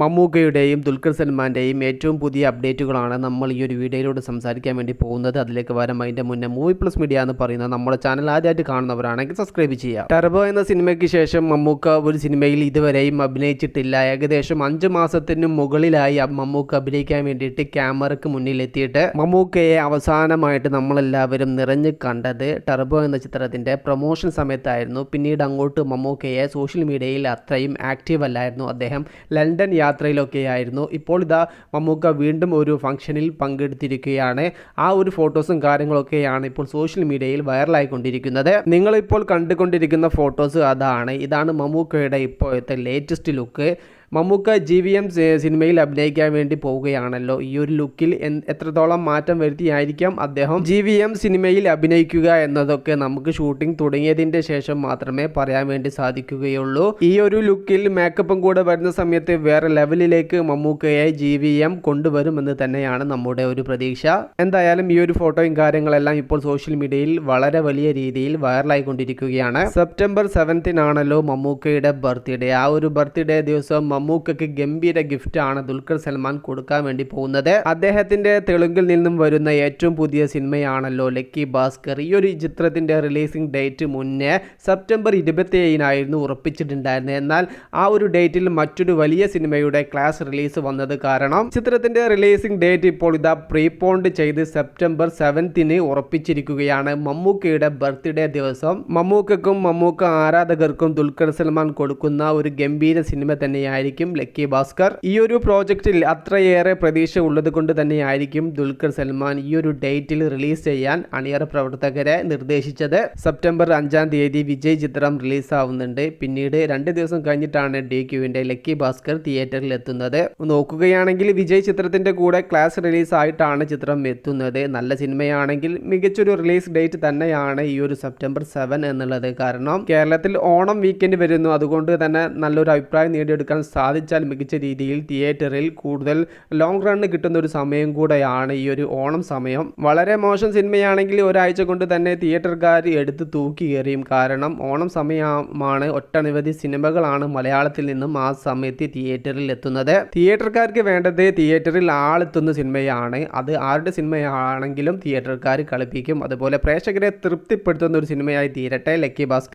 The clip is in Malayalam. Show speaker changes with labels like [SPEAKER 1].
[SPEAKER 1] മമ്മൂക്കയുടെയും ദുൽഖർ സൽമാന്റെയും ഏറ്റവും പുതിയ അപ്ഡേറ്റുകളാണ് നമ്മൾ ഈ ഒരു വീഡിയോയിലൂടെ സംസാരിക്കാൻ വേണ്ടി പോകുന്നത്. അതിലേക്ക് വരാം അതിന്റെ മുന്നേ മൂവി പ്ലസ് മീഡിയ എന്ന് പറയുന്ന നമ്മുടെ ചാനൽ ആദ്യമായിട്ട് കാണുന്നവരാണെങ്കിൽ സബ്സ്ക്രൈബ് ചെയ്യുക. ടർബോ എന്ന സിനിമയ്ക്ക് ശേഷം മമ്മൂക്ക ഒരു സിനിമയിൽ ഇതുവരെയും അഭിനയിച്ചിട്ടില്ല. ഏകദേശം അഞ്ച് മാസത്തിന് മുകളിലായി മമ്മൂക്ക അഭിനയിക്കാൻ വേണ്ടിയിട്ട് ക്യാമറയ്ക്ക് മുന്നിലെത്തിയിട്ട് മമ്മൂക്കയെ അവസാനമായിട്ട് നമ്മളെല്ലാവരും നിറഞ്ഞു കണ്ടത് ടർബോ എന്ന ചിത്രത്തിന്റെ പ്രൊമോഷൻ സമയത്തായിരുന്നു. പിന്നീട് അങ്ങോട്ട് മമ്മൂക്കയെ സോഷ്യൽ മീഡിയയിൽ അത്രയും ആക്റ്റീവ് അല്ലായിരുന്നു. അദ്ദേഹം ലണ്ടൻ യാത്രയിലൊക്കെ ആയിരുന്നു ഇപ്പോൾ ഇതാ മമ്മൂക്ക വീണ്ടും ഒരു ഫംഗ്ഷനിൽ പങ്കെടുത്തിരിക്കുകയാണ്. ആ ഒരു ഫോട്ടോസും കാര്യങ്ങളൊക്കെയാണ് ഇപ്പോൾ സോഷ്യൽ മീഡിയയിൽ വൈറലായിക്കൊണ്ടിരിക്കുന്നത്. നിങ്ങളിപ്പോൾ കണ്ടുകൊണ്ടിരിക്കുന്ന ഫോട്ടോസ് അതാണ്. ഇതാണ് മമ്മൂക്കയുടെ ഇപ്പോഴത്തെ latest look Mammukka G V M സിനിമയിൽ അഭിനയിക്കാൻ വേണ്ടി പോവുകയാണല്ലോ. ഈ ഒരു ലുക്കിൽ എത്രത്തോളം മാറ്റം വരുത്തിയായിരിക്കാം അദ്ദേഹം? ജി വി എം സിനിമയിൽ അഭിനയിക്കുക എന്നതൊക്കെ നമുക്ക് ഷൂട്ടിംഗ് തുടങ്ങിയതിന്റെ ശേഷം മാത്രമേ പറയാൻ വേണ്ടി സാധിക്കുകയുള്ളൂ. ഈ ഒരു ലുക്കിൽ മേക്കപ്പും കൂടെ വരുന്ന സമയത്ത് വേറെ ലെവലിലേക്ക് മമ്മൂക്കയെ ജി വി എം കൊണ്ടുവരുമെന്ന് തന്നെയാണ് നമ്മുടെ ഒരു പ്രതീക്ഷ. എന്തായാലും ഈ ഒരു ഫോട്ടോയും കാര്യങ്ങളെല്ലാം ഇപ്പോൾ സോഷ്യൽ മീഡിയയിൽ വളരെ വലിയ രീതിയിൽ വൈറലായിക്കൊണ്ടിരിക്കുകയാണ്. സെപ്റ്റംബർ സെവൻത്തിനാണല്ലോ മമ്മൂക്കയുടെ ബർത്ത്ഡേ. ആ ഒരു ബർത്ത്ഡേ ദിവസം മമ്മൂക്കയ്ക്ക് ഗംഭീര ഗിഫ്റ്റ് ആണ് ദുൽഖർ സൽമാൻ കൊടുക്കാൻ വേണ്ടി പോകുന്നത്. അദ്ദേഹത്തിന്റെ തെലുങ്കിൽ നിന്നും വരുന്ന ഏറ്റവും പുതിയ സിനിമയാണല്ലോ ലക്കി ഭാസ്കർ. ഈ ഒരു ചിത്രത്തിന്റെ റിലീസിംഗ് ഡേറ്റ് മുന്നേ സെപ്റ്റംബർ ഇരുപത്തി ഏഴിനായിരുന്നു ഉറപ്പിച്ചിട്ടുണ്ടായിരുന്നത്. എന്നാൽ ആ ഒരു ഡേറ്റിൽ മറ്റൊരു വലിയ സിനിമയുടെ ക്ലാസ് റിലീസ് വന്നത് കാരണം ചിത്രത്തിന്റെ റിലീസിംഗ് ഡേറ്റ് ഇപ്പോൾ ഇതാ പ്രീപോണ്ട് ചെയ്ത് സെപ്റ്റംബർ സെവൻത്തിന് ഉറപ്പിച്ചിരിക്കുകയാണ്. മമ്മൂക്കയുടെ ബർത്ത്ഡേ ദിവസം മമ്മൂക്കക്കും മമ്മൂക്ക ആരാധകർക്കും ദുൽഖർ സൽമാൻ കൊടുക്കുന്ന ഒരു ഗംഭീര സിനിമ തന്നെയായിരിക്കും ലക്കി ഭാസ്കർ. ഈ ഒരു പ്രോജക്റ്റിൽ അത്രയേറെ പ്രതീക്ഷ ഉള്ളത് കൊണ്ട് തന്നെയായിരിക്കും ദുൽഖർ സൽമാൻ ഈ ഒരു ഡേറ്റിൽ റിലീസ് ചെയ്യാൻ അണിയറ പ്രവർത്തകരെ നിർദ്ദേശിച്ചത്. സെപ്റ്റംബർ അഞ്ചാം തീയതി വിജയ് ചിത്രം റിലീസാവുന്നുണ്ട്. പിന്നീട് രണ്ട് ദിവസം കഴിഞ്ഞിട്ടാണ് ഡി ക്യുവിന്റെ ലക്കി ഭാസ്കർ തിയേറ്ററിൽ എത്തുന്നത്. നോക്കുകയാണെങ്കിൽ വിജയ് ചിത്രത്തിന്റെ കൂടെ ക്ലാസ് റിലീസ് ആയിട്ടാണ് ചിത്രം എത്തുന്നത്. നല്ല സിനിമയാണെങ്കിൽ മികച്ചൊരു റിലീസ് ഡേറ്റ് തന്നെയാണ് ഈ ഒരു സെപ്റ്റംബർ സെവൻ എന്നുള്ളത് കാരണം കേരളത്തിൽ ഓണം വീക്കെൻഡ് വരുന്നു. അതുകൊണ്ട് തന്നെ നല്ലൊരു അഭിപ്രായം നേടിയെടുക്കാൻ സാധിച്ചാൽ മികച്ച രീതിയിൽ തിയേറ്ററിൽ കൂടുതൽ ലോങ് റണ്ണ് കിട്ടുന്ന ഒരു സമയം കൂടെയാണ് ഈ ഒരു ഓണം സമയം. വളരെ മോശം സിനിമയാണെങ്കിൽ ഒരാഴ്ച കൊണ്ട് തന്നെ തിയേറ്റർക്കാർ എടുത്ത് തൂക്കി എറിയും. കാരണം ഓണം സമയമാണ് ഒട്ടനവധി സിനിമകളാണ് മലയാളത്തിൽ നിന്നും ആ സമയത്ത് തിയേറ്ററിൽ എത്തുന്നത്. തിയേറ്റർക്കാർക്ക് വേണ്ടത് തിയേറ്ററിൽ ആളെത്തുന്ന സിനിമയാണ്. അത് ആരുടെ സിനിമയാണെങ്കിലും തിയേറ്റർക്കാർ കളിപ്പിക്കും. അതുപോലെ പ്രേക്ഷകരെ തൃപ്തിപ്പെടുത്തുന്ന ഒരു സിനിമയായി തീരട്ടെ. ലക്കി ഭാസ്കർ